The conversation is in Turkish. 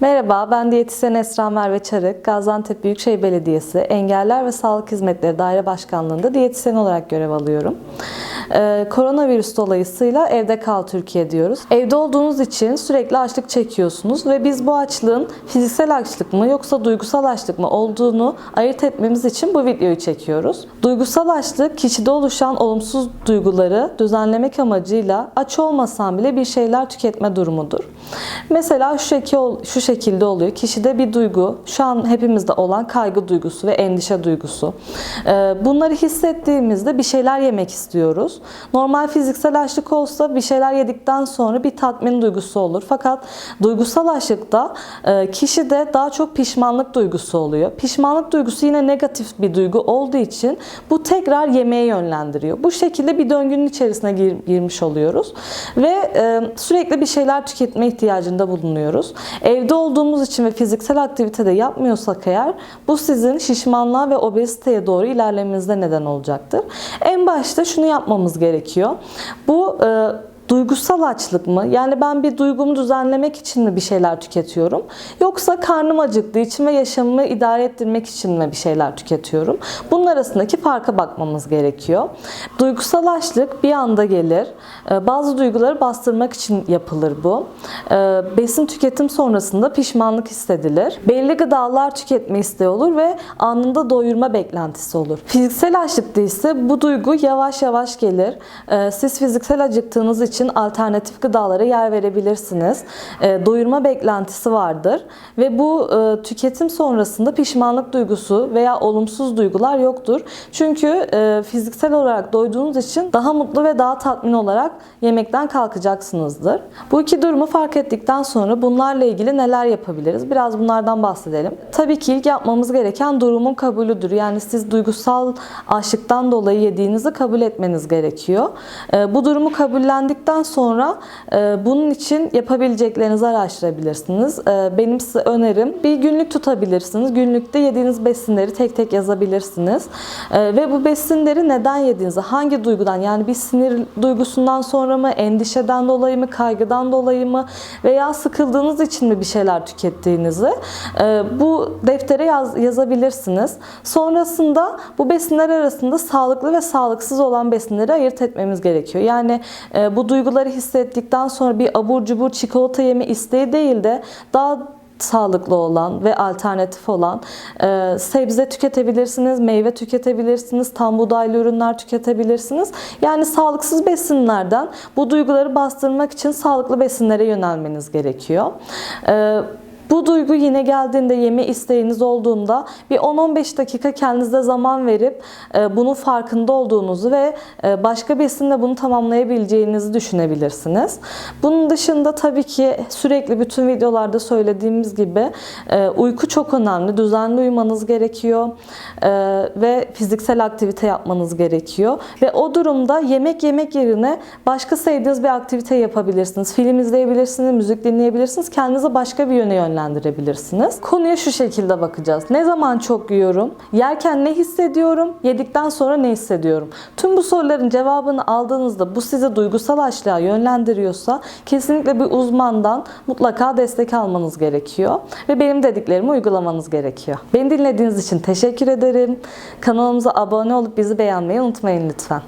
Merhaba, ben diyetisyen Esra Merve Çarık. Gaziantep Büyükşehir Belediyesi Engeller ve Sağlık Hizmetleri Daire Başkanlığı'nda diyetisyen olarak görev alıyorum. Ee, koronavirüs dolayısıyla evde kal Türkiye diyoruz. Evde olduğunuz için sürekli açlık çekiyorsunuz ve biz bu açlığın fiziksel açlık mı yoksa duygusal açlık mı olduğunu ayırt etmemiz için bu videoyu çekiyoruz. Duygusal açlık kişide oluşan olumsuz duyguları düzenlemek amacıyla aç olmasan bile bir şeyler tüketme durumudur. Mesela şu, şekil, şu şekilde oluyor. Kişide bir duygu, şu an hepimizde olan kaygı duygusu ve endişe duygusu. Ee, Bunları hissettiğimizde bir şeyler yemek istiyoruz. Normal fiziksel açlık olsa bir şeyler yedikten sonra bir tatmin duygusu olur. Fakat duygusal açlıkta e, kişide daha çok pişmanlık duygusu oluyor. Pişmanlık duygusu yine negatif bir duygu olduğu için bu tekrar yemeğe yönlendiriyor. Bu şekilde bir döngünün içerisine gir- girmiş oluyoruz ve e, sürekli bir şeyler tüketme ihtiyacında bulunuyoruz. Evde olduğumuz için ve fiziksel aktivite de yapmıyorsak eğer bu sizin şişmanlığa ve obeziteye doğru ilerlemenize neden olacaktır. En başta şunu yapmamız gerekiyor. Bu e, Duygusal açlık mı? Yani ben bir duygumu düzenlemek için mi bir şeyler tüketiyorum? Yoksa karnım acıktığı için ve yaşamımı idare ettirmek için mi bir şeyler tüketiyorum? Bunun arasındaki farka bakmamız gerekiyor. Duygusal açlık bir anda gelir. Ee, Bazı duyguları bastırmak için yapılır bu. Ee, Besin tüketim sonrasında pişmanlık hissedilir. Belli gıdalar tüketme isteği olur ve anında doyurma beklentisi olur. Fiziksel açlıkta ise bu duygu yavaş yavaş gelir. Ee, Siz fiziksel acıktığınız için alternatif gıdalara yer verebilirsiniz. Ee, Doyurma beklentisi vardır ve bu e, tüketim sonrasında pişmanlık duygusu veya olumsuz duygular yoktur. Çünkü e, fiziksel olarak doyduğunuz için daha mutlu ve daha tatmin olarak yemekten kalkacaksınızdır. Bu iki durumu fark ettikten sonra bunlarla ilgili neler yapabiliriz? Biraz bunlardan bahsedelim. Tabii ki ilk yapmamız gereken durumun kabulüdür. Yani siz duygusal açlıktan dolayı yediğinizi kabul etmeniz gerekiyor. E, Bu durumu kabullendikten sonra e, bunun için yapabileceklerinizi araştırabilirsiniz. E, Benim size önerim bir günlük tutabilirsiniz. Günlükte yediğiniz besinleri tek tek yazabilirsiniz. E, Ve bu besinleri neden yediğinizi, hangi duygudan yani bir sinir duygusundan sonra mı, endişeden dolayı mı, kaygıdan dolayı mı veya sıkıldığınız için mi bir şeyler tükettiğinizi bu deftere yaz, yazabilirsiniz. Sonrasında bu besinler arasında sağlıklı ve sağlıksız olan besinleri ayırt etmemiz gerekiyor. Yani bu duyguları hissettikten sonra bir abur cubur çikolata yeme isteği değil de daha sağlıklı olan ve alternatif olan e, sebze tüketebilirsiniz, meyve tüketebilirsiniz, tam buğdaylı ürünler tüketebilirsiniz. Yani sağlıksız besinlerden bu duyguları bastırmak için sağlıklı besinlere yönelmeniz gerekiyor. E, bu duygu yine geldiğinde yeme isteğiniz olduğunda bir 10-15 dakika kendinize zaman verip e, bunun farkında olduğunuzu ve e, başka besinle bunu tamamlayabileceğinizi düşünebilirsiniz. Bunun dışında tabii ki sürekli bütün videolarda söylediğimiz gibi e, uyku çok önemli. Düzenli uyumanız gerekiyor ve fiziksel aktivite yapmanız gerekiyor. Ve o durumda yemek yemek yerine başka sevdiğiniz bir aktivite yapabilirsiniz. Film izleyebilirsiniz, müzik dinleyebilirsiniz. Kendinizi başka bir yöne yönlendirebilirsiniz. Konuya şu şekilde bakacağız. Ne zaman çok yiyorum? Yerken ne hissediyorum? Yedikten sonra ne hissediyorum? Tüm bu soruların cevabını aldığınızda bu sizi duygusal açlığa yönlendiriyorsa kesinlikle bir uzmandan mutlaka destek almanız gerekiyor. Ve benim dediklerimi uygulamanız gerekiyor. Beni dinlediğiniz için teşekkür ederim. Kanalımıza abone olup bizi beğenmeyi unutmayın lütfen.